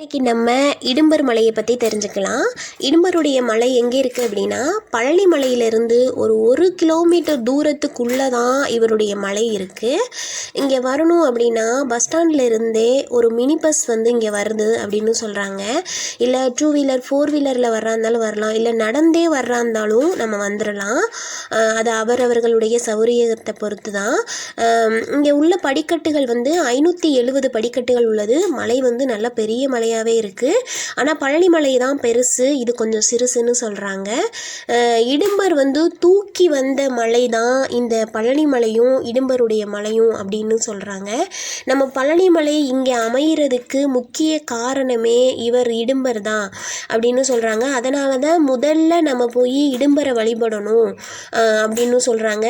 இன்றைக்கி நம்ம இடும்பர் மலையை பற்றி தெரிஞ்சுக்கலாம். இடும்பருடைய மலை எங்கே இருக்குது அப்படின்னா பழனி மலையிலேருந்து ஒரு ஒரு கிலோமீட்டர் தூரத்துக்குள்ளே தான் இவருடைய மலை இருக்குது இங்கே வரணும் அப்படின்னா பஸ் ஸ்டாண்ட்லேருந்தே ஒரு மினி பஸ் வந்து இங்கே வருது அப்படின்னு சொல்கிறாங்க இல்லை டூ வீலர் ஃபோர் வீலரில் வர்றா இருந்தாலும் வரலாம். இல்லை நடந்தே வர்றா இருந்தாலும் நம்ம வந்துடலாம் அது அவரவர்களுடைய சௌரியத்தை பொறுத்து தான் இங்கே உள்ள படிக்கட்டுகள் வந்து ஐநூற்றி எழுபது படிக்கட்டுகள் உள்ளது. மலை வந்து நல்ல பெரிய மலை மலையாகவே இருக்குது ஆனால் பழனி மலை தான் பெருசு. இது கொஞ்சம் சிறுசுன்னு சொல்கிறாங்க இடும்பர் வந்து தூக்கி வந்த மலை தான் இந்த பழனி மலையும் இடும்பருடைய மலையும் அப்படின்னு சொல்கிறாங்க நம்ம பழனி மலை இங்கே அமைகிறதுக்கு முக்கிய காரணமே இவர் இடும்பர் தான் அப்படின்னு சொல்கிறாங்க அதனால தான் முதல்ல நம்ம போய் இடும்பரை வழிபடணும் அப்படின்னு சொல்கிறாங்க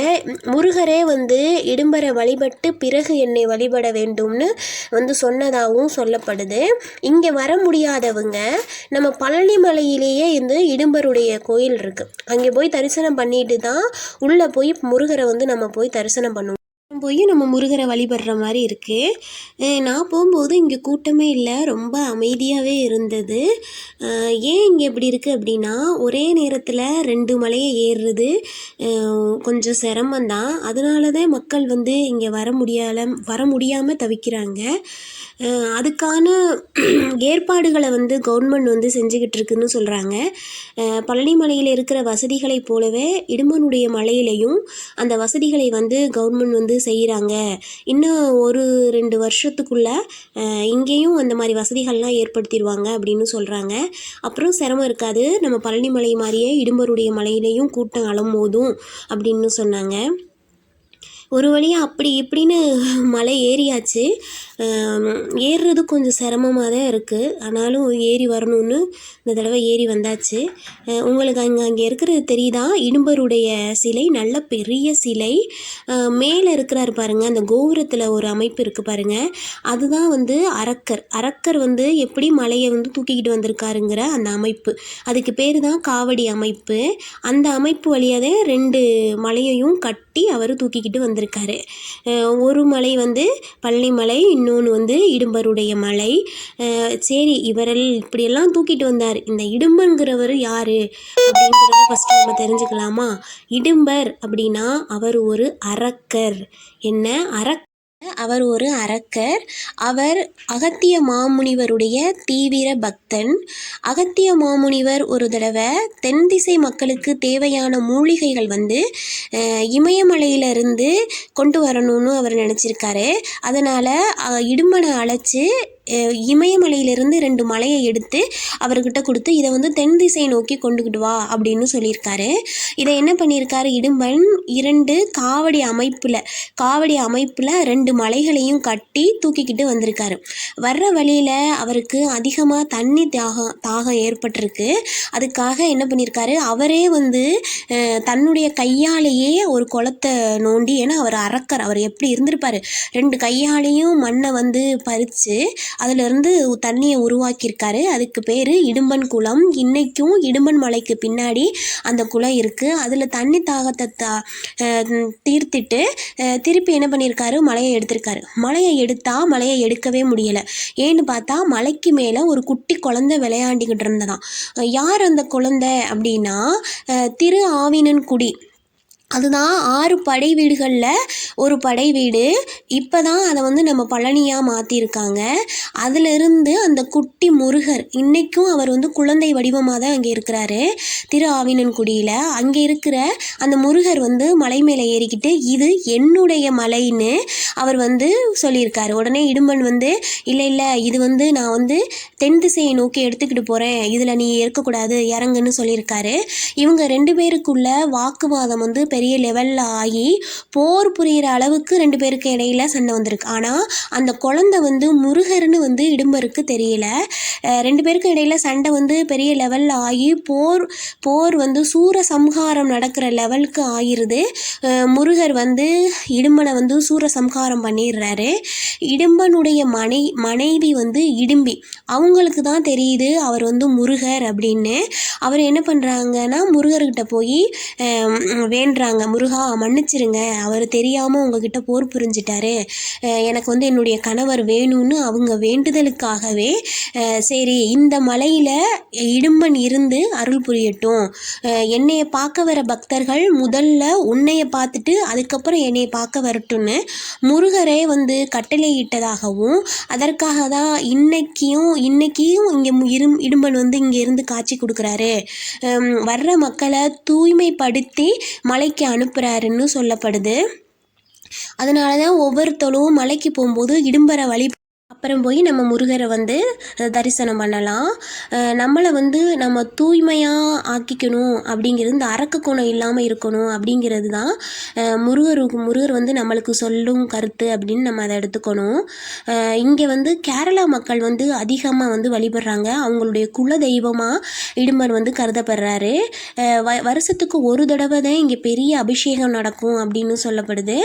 முருகரே வந்து இடும்பரை வழிபட்டு பிறகு என்னை வழிபட வேண்டும்னு வந்து சொன்னதாகவும் சொல்லப்படுது. இங்கே வர முடியாதவங்க நம்ம பழனி மலையிலேயே இந்த இடும்பருடைய கோயில் இருக்குது அங்கே போய் தரிசனம் பண்ணிட்டு தான் உள்ளே போய் முருகரை வந்து நம்ம போய் தரிசனம் பண்ணுவோம். போய் நம்ம முருகரை வழிபடுற மாதிரி இருக்குது நான் போகும்போது இங்கே கூட்டமே இல்லை. ரொம்ப அமைதியாகவே இருந்தது. ஏன் இங்கே இப்படி இருக்குது அப்படின்னா ஒரே நேரத்தில் ரெண்டு மலையை ஏறுறது கொஞ்சம் சிரமந்தான் அதனால தான் மக்கள் வந்து இங்கே வர முடியால வர முடியாமல் தவிக்கிறாங்க. அதுக்கான ஏற்பாடுகளை வந்து கவர்மெண்ட் வந்து செஞ்சுக்கிட்டு இருக்குன்னு சொல்கிறாங்க பழனி மலையில் இருக்கிற வசதிகளைப் போலவே இடும்பனுடைய மலையிலையும் அந்த வசதிகளை வந்து கவர்மெண்ட் வந்து செய்கிறாங்க இன்னும் ஒரு ரெண்டு வருஷத்துக்குள்ள இங்கேயும் அந்த மாதிரி வசதிகள்லாம் ஏற்படுத்திடுவாங்க அப்படின்னு சொல்கிறாங்க அப்புறம் சிரமம் இருக்காது. நம்ம பழனி மலை மாதிரியே இடும்பருடைய மலையிலையும் கூட்டம் அலமோதும் அப்படின்னு சொன்னாங்க. ஒரு வழியாக அப்படி இப்படின்னு மலை ஏறியாச்சு. ஏறுறது கொஞ்சம் சிரமமாக தான் இருக்குது ஆனாலும் ஏறி வரணும்னு இந்த தடவை ஏறி வந்தாச்சு. உங்களுக்கு அங்கே அங்கே இருக்கிறது தெரியுதா? இடும்பருடைய சிலை நல்ல பெரிய சிலை. மேலே இருக்கிறாரு பாருங்க அந்த கோபுரத்தில் ஒரு அமைப்பு இருக்குது பாருங்க. அதுதான் வந்து அரக்கர். அரக்கர் வந்து எப்படி மலையை வந்து தூக்கிக்கிட்டு வந்திருக்காருங்கிற அந்த அமைப்பு. அதுக்கு பேர் தான் காவடி அமைப்பு. அந்த அமைப்பு வழியாக தான் ரெண்டு மலையையும் கட்டி அவர் தூக்கிக்கிட்டு வந்திருக்காரு. ஒரு மலை வந்து பழனிமலை மலை இன்னொன்று வந்து இடும்பருடைய மலை. சரி இவரெல் இப்படியெல்லாம் தூக்கிட்டு வந்தார். இந்த இடும்பன்கிறவர் யார்? அப்படிங்கிறத ஃபஸ்ட்டு நம்ம தெரிஞ்சுக்கலாமா? இடும்பர் அப்படின்னா அவர் ஒரு அரக்கர். என்ன? அரக் அவர் ஒரு அரக்கர். அவர் அகத்திய மாமுனிவருடைய தீவிர பக்தன். அகத்திய மாமுனிவர் ஒரு தடவை தென் திசை மக்களுக்கு தேவையான மூலிகைகள் வந்து இமயமலையிலிருந்து கொண்டு வரணும்னு அவர் நினச்சிருக்காரு. அதனால் இடும்பனை அழைச்சி இமயமலையிலிருந்து ரெண்டு மலையை எடுத்து அவர்கிட்ட கொடுத்து இதை வந்து தென் திசை நோக்கி கொண்டுக்கிட்டு வா அப்படின்னு சொல்லியிருக்காரு. இதை என்ன பண்ணியிருக்காரு? இடும்பன் இரண்டு காவடி அமைப்பில் காவடி அமைப்பில் ரெண்டு மலைகளையும் கட்டி தூக்கிக்கிட்டு வந்திருக்காரு. வர்ற வழியில் அவருக்கு அதிகமாக தண்ணி தாகம் தாகம் ஏற்பட்டிருக்கு. அதுக்காக என்ன பண்ணியிருக்காரு? அவரே வந்து தன்னுடைய கையாலேயே ஒரு குளத்தை நோண்டி ஏன்னா அவர் அரக்கர் அவர் எப்படி இருந்திருப்பார்? ரெண்டு கையாலேயும் மண்ணை வந்து பறித்து அதிலிருந்து தண்ணியை உருவாக்கியிருக்காரு. அதுக்கு பேர் இடும்பன் குளம். இன்னைக்கும் இடும்பன் மலைக்கு பின்னாடி அந்த குளம் இருக்குது அதில் தண்ணி தாகத்தை தா தீர்த்துட்டு திருப்பி என்ன பண்ணியிருக்காரு? மலையை எடுத்திருக்காரு. மலையை எடுத்தா மலையை எடுக்கவே முடியலை. ஏன்னு பார்த்தா மலைக்கு மேலே ஒரு குட்டி குழந்தை விளையாண்டிக்கிட்டு இருந்ததாம். யார் அந்த குழந்தை அப்படின்னா திரு திரு ஆவினன்குடி அதுதான் ஆறு படை வீடுகளில் ஒரு படை வீடு. இப்போ தான் அதை வந்து நம்ம பழனியாக மாற்றிருக்காங்க அதிலிருந்து அந்த குட்டி முருகர் இன்றைக்கும் அவர் வந்து குழந்தை வடிவமாக தான் அங்கே இருக்கிறாரு. திரு ஆவினன்குடியில் அங்கே இருக்கிற அந்த முருகர் வந்து மலை மேலே ஏறிக்கிட்டு இது என்னுடைய மலைன்னு அவர் வந்து சொல்லியிருக்காரு. உடனே இடும்பன் வந்து இல்லை இல்லை இது வந்து நான் வந்து தென் திசையை நோக்கி எடுத்துக்கிட்டு போகிறேன் இதில் நீ இருக்கக்கூடாது இறங்குன்னு சொல்லியிருக்காரு. இவங்க ரெண்டு பேருக்குள்ள வாக்குவாதம் வந்து பெரிய லெவலில் ஆகி போர் புரிகிற அளவுக்கு ரெண்டு பேருக்கு இடையில சண்டை வந்திருக்கு. ஆனால் அந்த குழந்தை வந்து முருகர்னு வந்து இடும்பருக்கு தெரியல. ரெண்டு பேருக்கும் இடையில சண்டை வந்து பெரிய லெவலில் ஆகி போர் போர் வந்து சூர சம்ஹாரம் நடக்கிற லெவலுக்கு ஆயிடுது முருகர் வந்து இடும்பனை வந்து சூர சம்ஹாரம் பண்ணிடுறாரு. இடும்பனுடைய மனை மனைவி வந்து இடும்பி. அவங்களுக்கு தான் தெரியுது அவர் வந்து முருகர் அப்படின்னு. அவர் என்ன பண்ணுறாங்கன்னா முருகர்கிட்ட போய் வேண்டுறாங்க. முருகா மன்னிச்சிருங்க. அவர் தெரியாமல் உங்ககிட்ட போர் புரிஞ்சிட்டாரு. எனக்கு வந்து என்னுடைய கணவர் வேணும்னு அவங்க வேண்டுதலுக்காகவே சரி இந்த மலையில் இடும்பன் இருந்து அருள் புரியட்டும். என்னைய பார்க்க வர பக்தர்கள் முதல்ல உன்னைய பார்த்துட்டு அதுக்கப்புறம் என்னைய பார்க்க வரட்டும்னு முருகரே வந்து கட்டளையிட்டதாகவும் அதற்காக தான் இன்னைக்கும் இன்னைக்கும் இங்கே இரும் இடும்பன் வந்து இங்கே இருந்து காட்சி கொடுக்குறாரு. வர்ற மக்களை தூய்மைப்படுத்தி மலைக்கு அனுப்புகிறாருன்னு சொல்லப்படுது. அதனால தான் ஒவ்வொருத்தரும் மலைக்கு போகும்போது இடும்பரை வழி அப்புறம் போய் நம்ம முருகரை வந்து தரிசனம் பண்ணலாம். நம்மளை வந்து நம்ம தூய்மையாக ஆக்கிக்கணும் அப்படிங்கிறது இந்த அரக்க குணம் இல்லாமல் இருக்கணும் அப்படிங்கிறது தான் முருகருக்கு முருகர் வந்து நம்மளுக்கு சொல்லும் கருத்து அப்படின்னு நம்ம அதை எடுத்துக்கணும். இங்கே வந்து கேரளா மக்கள் வந்து அதிகமாக வந்து வழிபடுறாங்க. அவங்களுடைய குல தெய்வமாக இடும்பர் வந்து கருதப்படுறாரு. வ வருஷத்துக்கு ஒரு தடவை தான் இங்கே பெரிய அபிஷேகம் நடக்கும் அப்படின்னு சொல்லப்படுது.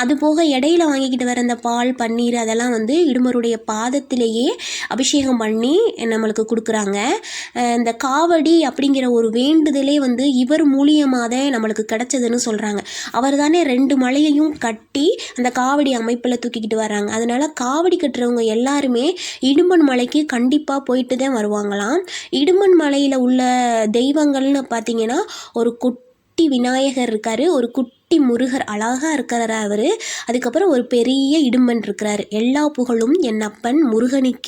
அது போக இடையில வாங்கிக்கிட்டு வர இந்த பால் பன்னீர் அதெல்லாம் வந்து இடும்பருடைய பாதத்திலேயே அபிஷேகம் பண்ணி நம்மளுக்கு கொடுக்குறாங்க. இந்த காவடி அப்படிங்கிற ஒரு வேண்டுதலே வந்து இவர் மூலியமாக தான் நம்மளுக்கு கிடைச்சதுன்னு சொல்கிறாங்க அவர் தானே ரெண்டு மலையையும் கட்டி அந்த காவடி அமைப்பில் தூக்கிக்கிட்டு வராங்க அதனால் காவடி கட்டுறவங்க எல்லாருமே இடுமன் மலைக்கு கண்டிப்பாக போயிட்டு தான் வருவாங்களாம். இடுமன் மலையில் உள்ள தெய்வங்கள்னு பார்த்தீங்கன்னா ஒரு குட்டி விநாயகர் இருக்கார். ஒரு குட்டி முருகர் அழகா இருக்கிறாரு அவர். அதுக்கப்புறம் ஒரு பெரிய இடும்பன் இருக்கிறாரு. எல்லா புகழும் என் அப்பன் முருகனுக்கு.